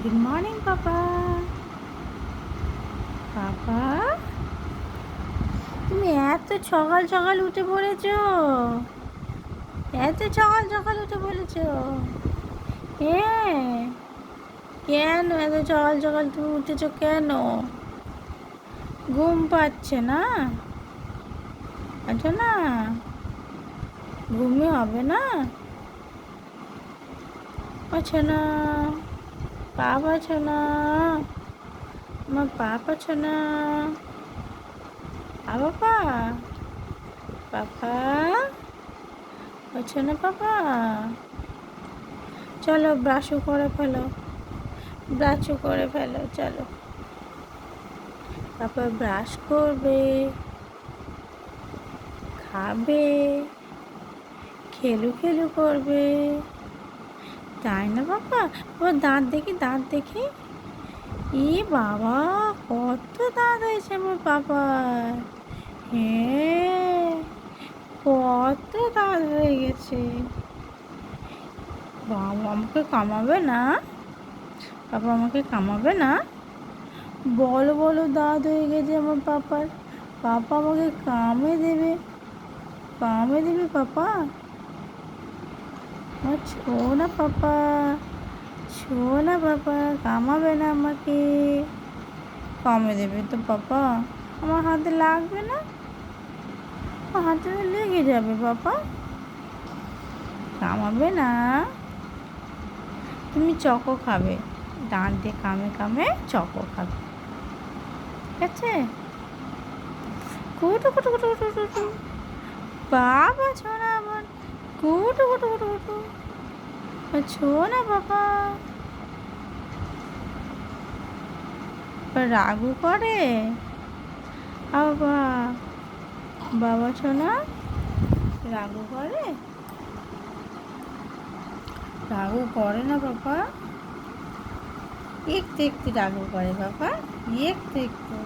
Good morning পাপা পাপা তুমি এত সকাল সকাল উঠে পড়েছ। এত সকাল সকাল উঠে পড়েছ। হ্যাঁ কেন এত সকাল সকাল তুমি উঠেছ কেন? ঘুম পাচ্ছে না? আচ্ছা না। ঘুমই হবে না? আচ্ছা না। পাপ আছে না আমার পাপ আছে না আ বাবা পাপা আছে না পাপা চলো ব্রাশও করে ফেলো, ব্রাশও করে ফেলো, চলো। তারপর ব্রাশ করবে, খাবে, খেলু খেলু করবে। তাই না বাবা? ওর দাঁত দেখি দাঁত দেখি। এ বাবা, কত দাঁত হয়েছে আমার বাবার। হ্যাঁ কত দাঁত হয়ে গেছে। বাবা আমাকে কামাবে না? বাবা আমাকে কামাবে না? বলো বলো, দাঁত হয়ে গেছে আমার পাপার পাপা আমাকে কামে দেবে। কামে দেবে পাপা আমার ছো না পাপা ছো না পাপা, কামাবে না আমাকে। কামে দেবে তো পাপা। আমার হাতে লাগবে না? আমার হাতে লেগে যাবে পাপা। কামাবে না? তুমি চকো খাবে। দাঁত দিয়ে কামে কামে চকো খাবে। ঠিক আছে? কুটু কুটু কুটু কুটু কুটু বাবা, ছোনা আমার কুটু কুটু কুটু কুটু ছো না বাবা। রাগু করে। বাবা বাবা ছোনা রাগু করে? রাগু করে না বাবা। একটু একটু রাগু করে বাবা। একটু একটু।